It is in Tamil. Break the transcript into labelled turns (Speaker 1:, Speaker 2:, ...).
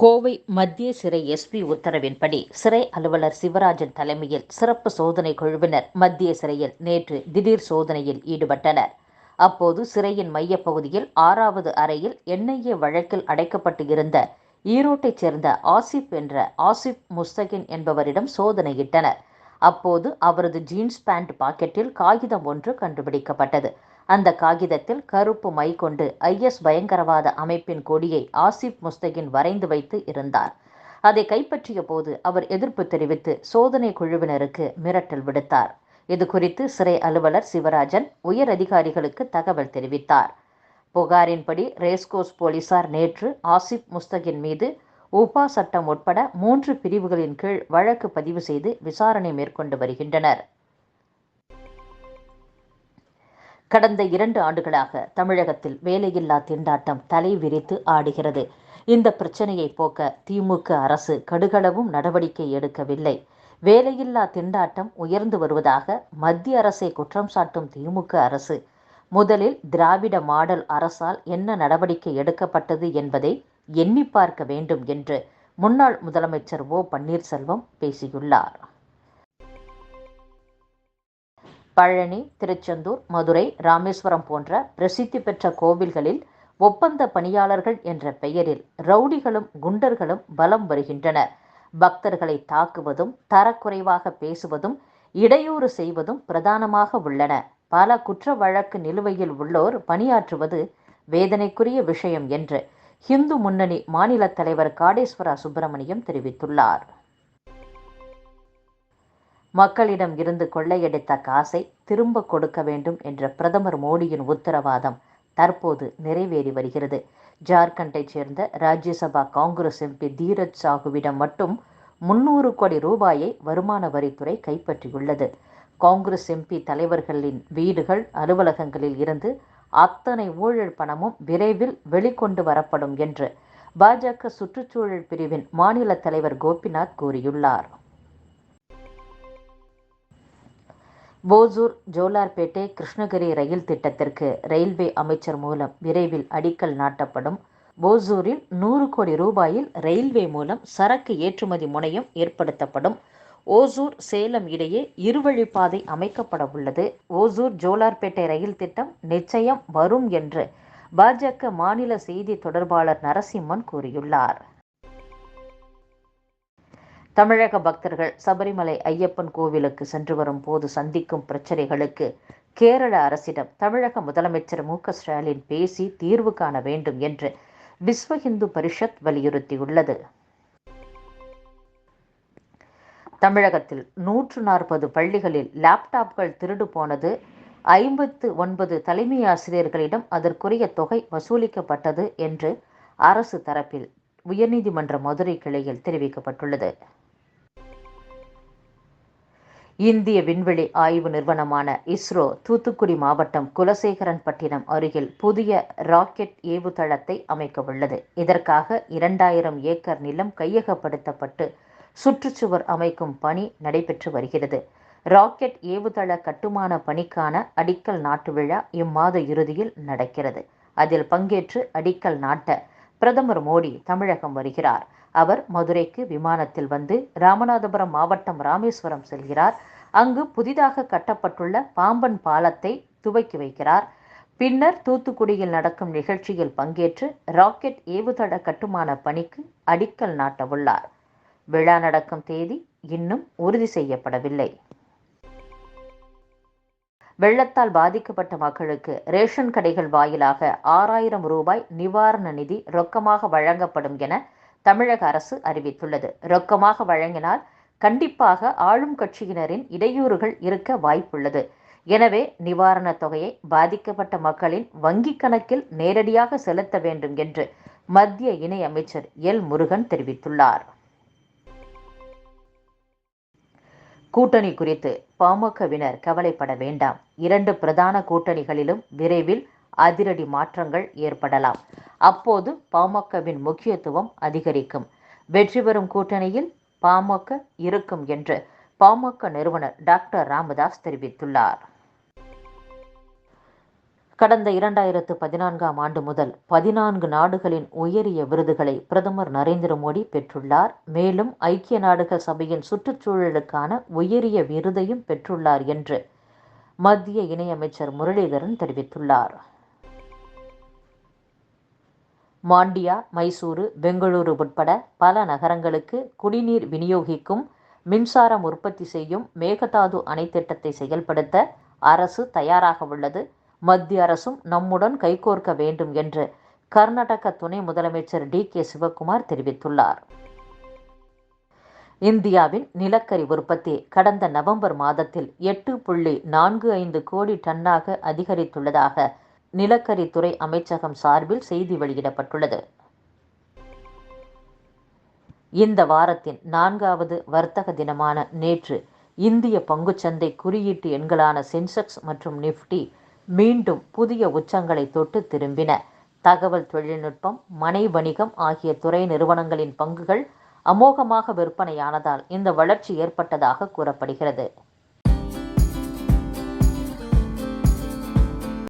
Speaker 1: கோவை மத்திய சிறை எஸ்பி உத்தரவின்படி சிறை அலுவலர் சிவராஜன் தலைமையில் சிறப்பு சோதனை குழுவினர் மத்திய சிறையில் நேற்று திடீர் சோதனையில் ஈடுபட்டனர். அப்போது சிறையின் மையப்பகுதியில் ஆறாவது அறையில் என்ஐஏ வழக்கில் அடைக்கப்பட்டு இருந்த ஈரோட்டைச் சேர்ந்த ஆசிப் என்ற ஆசிப் முஸ்தகின் என்பவரிடம் சோதனையிட்டனர். அப்போது அவரது ஜீன்ஸ் பேண்ட் பாக்கெட்டில் காகிதம் ஒன்று கண்டுபிடிக்கப்பட்டது. அந்த காகிதத்தில் கருப்பு மை கொண்டு ஐஎஸ் பயங்கரவாத அமைப்பின் கொடியை ஆசிப் முஸ்தகின் வரைந்து வைத்து இருந்தார். அதை கைப்பற்றிய போது அவர் எதிர்ப்பு தெரிவித்து சோதனை குழுவினருக்கு மிரட்டல் விடுத்தார். இது குறித்து சிறை அலுவலர் சிவராஜன் உயர் அதிகாரிகளுக்கு தகவல் தெரிவித்தார். புகாரின்படி ரேஸ்கோஸ் போலீசார் நேற்று ஆசிப் முஸ்தகின் மீது உபா சட்டம் உட்பட மூன்று பிரிவுகளின் கீழ் வழக்கு பதிவு செய்து விசாரணை மேற்கொண்டு வருகின்றனர். கடந்த இரண்டு ஆண்டுகளாக தமிழகத்தில் வேலையில்லா திண்டாட்டம் தலை விரித்து ஆடுகிறது. இந்த பிரச்சனையை போக்க திமுக அரசு கடுகளவும் நடவடிக்கை எடுக்கவில்லை. வேலையில்லா திண்டாட்டம் உயர்ந்து வருவதாக மத்திய அரசை குற்றம் சாட்டும் திமுக அரசு. முதலில் திராவிட மாடல் அரசால் என்ன நடவடிக்கை எடுக்கப்பட்டது என்பதை எண்ணி பார்க்க வேண்டும் என்று முன்னாள் முதலமைச்சர் ஓ பன்னீர்செல்வம் பேசியுள்ளார். பழனி திருச்செந்தூர் மதுரை ராமேஸ்வரம் போன்ற பிரசித்தி பெற்ற கோவில்களில் ஒப்பந்த பணியாளர்கள் என்ற பெயரில் ரவுடிகளும் குண்டர்களும் பலம் வருகின்றனர். பக்தர்களை தாக்குவதும் தரக்குறைவாக பேசுவதும் இடையூறு செய்வதும் பிரதானமாக உள்ளன. பல குற்ற வழக்கு நிலுவையில் உள்ளோர் பணியாற்றுவது வேதனைக்குரிய விஷயம் என்று ஹிந்து முன்னணி மாநில தலைவர் காடேஸ்வரா சுப்பிரமணியம் தெரிவித்துள்ளார். மக்களிடம் இருந்து கொள்ளையடித்த காசை திரும்ப கொடுக்க வேண்டும் என்ற பிரதமர் மோடியின் உத்தரவாதம் தற்போது நிறைவேறி வருகிறது. ஜார்க்கண்டைச் சேர்ந்த ராஜ்யசபா காங்கிரஸ் எம்பி தீரஜ் சாகுவிடம் மட்டும் முன்னூறு கோடி ரூபாயை வருமான வரித்துறை கைப்பற்றியுள்ளது. காங்கிரஸ் எம்பி தலைவர்களின் வீடுகள் அலுவலகங்களில் இருந்து அத்தனை ஊழல் பணமும் விரைவில் வெளிக்கொண்டு வரப்படும் என்று பாஜக சுற்றுச்சூழல் பிரிவின் மாநில தலைவர் கோபிநாத் கூறியுள்ளார். ஓசூர் ஜோலார்பேட்டை கிருஷ்ணகிரி ரயில் திட்டத்திற்கு ரயில்வே அமைச்சர் மூலம் விரைவில் அடிக்கல் நாட்டப்படும். ஓசூரில் நூறு கோடி ரூபாயில் ரயில்வே மூலம் சரக்கு ஏற்றுமதி முனையம் ஏற்படுத்தப்படும். ஓசூர் சேலம் இடையே இருவழிப்பாதை அமைக்கப்பட உள்ளது. ஓசூர் ஜோலார்பேட்டை ரயில் திட்டம் நிச்சயம் வரும் என்று பாஜக மாநில செய்தி தொடர்பாளர் நரசிம்மன் கூறியுள்ளார். தமிழக பக்தர்கள் சபரிமலை ஐயப்பன் கோவிலுக்கு சென்று வரும் போது சந்திக்கும் பிரச்சனைகளுக்கு கேரள அரசிடம் தமிழக முதலமைச்சர் மு ஸ்டாலின் பேசி தீர்வு காண வேண்டும் என்று விஸ்வ இந்து பரிஷத் வலியுறுத்தியுள்ளது. தமிழகத்தில் நூற்று நாற்பது பள்ளிகளில் லேப்டாப்கள் திருடு போனது. ஐம்பத்து ஒன்பது தலைமை ஆசிரியர்களிடம் அதற்குரிய தொகை வசூலிக்கப்பட்டது என்று அரசு தரப்பில் உயர்நீதிமன்ற மதுரை கிளையில் தெரிவிக்கப்பட்டுள்ளது. இந்திய விண்வெளி ஆய்வு நிறுவனமான இஸ்ரோ தூத்துக்குடி மாவட்டம் குலசேகரன்பட்டினம் அருகில் புதிய ராக்கெட் ஏவுதளத்தை அமைக்கவுள்ளது. இதற்காக இரண்டாயிரம் ஏக்கர் நிலம் கையகப்படுத்தப்பட்டு சுற்றுச்சுவர் அமைக்கும் பணி நடைபெற்று வருகிறது. ராக்கெட் ஏவுதள கட்டுமான பணிக்கான அடிக்கல் நாட்டு விழா இம்மாத இறுதியில் நடக்கிறது. அதில் பங்கேற்று அடிக்கல் நாட்ட பிரதமர் மோடி தமிழகம் வருகிறார். அவர் மதுரைக்கு விமானத்தில் வந்து ராமநாதபுரம் மாவட்டம் ராமேஸ்வரம் செல்கிறார். அங்கு புதிதாக கட்டப்பட்டுள்ள பாம்பன் பாலத்தை துவக்கி வைக்கிறார். பின்னர் தூத்துக்குடியில் நடக்கும் நிகழ்ச்சியில் பங்கேற்று ராக்கெட் ஏவுதள கட்டுமான பணிக்கு அடிக்கல் நாட்டவுள்ளார். விழா நடக்கும் தேதி இன்னும் உறுதி செய்யப்படவில்லை. வெள்ளத்தால் பாதிக்கப்பட்ட மக்களுக்கு ரேஷன் கடைகள் வாயிலாக ஆறாயிரம் ரூபாய் நிவாரண நிதி ரொக்கமாக வழங்கப்படும் என தமிழக அரசு அறிவித்துள்ளது. ரொக்கமாக வழங்கினால் கண்டிப்பாக ஆளும் கட்சியினரின் இடையூறுகள் இருக்க வாய்ப்புள்ளது. எனவே நிவாரணத் தொகையை பாதிக்கப்பட்ட மக்களின் வங்கிக் கணக்கில் நேரடியாக செலுத்த வேண்டும் என்று மத்திய இணையமைச்சர் எல். முருகன் தெரிவித்துள்ளார். கூட்டணி குறித்து பாமகவினர் கவலைப்பட வேண்டாம். இரண்டு பிரதான கூட்டணிகளிலும் விரைவில் அதிரடி மாற்றங்கள் ஏற்படலாம். அப்போது பாமகவின் முக்கியத்துவம் அதிகரிக்கும். வெற்றி பெறும் கூட்டணியில் பாமக இருக்கும் என்று பாமக நிறுவனர் டாக்டர் ராமதாஸ் தெரிவித்துள்ளார். கடந்த இரண்டாயிரத்து பதினான்காம் ஆண்டு முதல் பதினான்கு நாடுகளின் உயரிய விருதுகளை பிரதமர் நரேந்திர மோடி பெற்றுள்ளார். மேலும் ஐக்கிய நாடுகள் சபையின் சுற்றுச்சூழலுக்கான உயரிய விருதையும் பெற்றுள்ளார் என்று மத்திய இணையமைச்சர் முரளிதரன் தெரிவித்துள்ளார். மாண்டியா மைசூரு பெங்களூரு உட்பட பல நகரங்களுக்கு குடிநீர் விநியோகிக்கும் மின்சாரம் உற்பத்தி செய்யும் மேகதாது அணை திட்டத்தை செயல்படுத்த அரசு தயாராக உள்ளது. மத்திய அரசும் நம்முடன் கைகோர்க்க வேண்டும் என்று கர்நாடக துணை முதலமைச்சர் டி. கே. சிவக்குமார் தெரிவித்துள்ளார். இந்தியாவின் நிலக்கரி உற்பத்தி கடந்த நவம்பர் மாதத்தில் எட்டு புள்ளி நான்கு ஐந்து கோடி டன்னாக அதிகரித்துள்ளதாக நிலக்கரித்துறை அமைச்சகம் சார்பில் செய்தி வெளியிடப்பட்டுள்ளது. இந்த வாரத்தின் நான்காவது வர்த்தக தினமான நேற்று இந்திய பங்குச்சந்தை குறியீட்டு எண்களான சென்செக்ஸ் மற்றும் நிஃப்டி மீண்டும் புதிய உச்சங்களை தொட்டு திரும்பின. தகவல் தொழில்நுட்பம் மனை வணிகம் ஆகிய துறை நிறுவனங்களின் பங்குகள் அமோகமாக விற்பனையானதால் இந்த வளர்ச்சி ஏற்பட்டதாக கூறப்படுகிறது.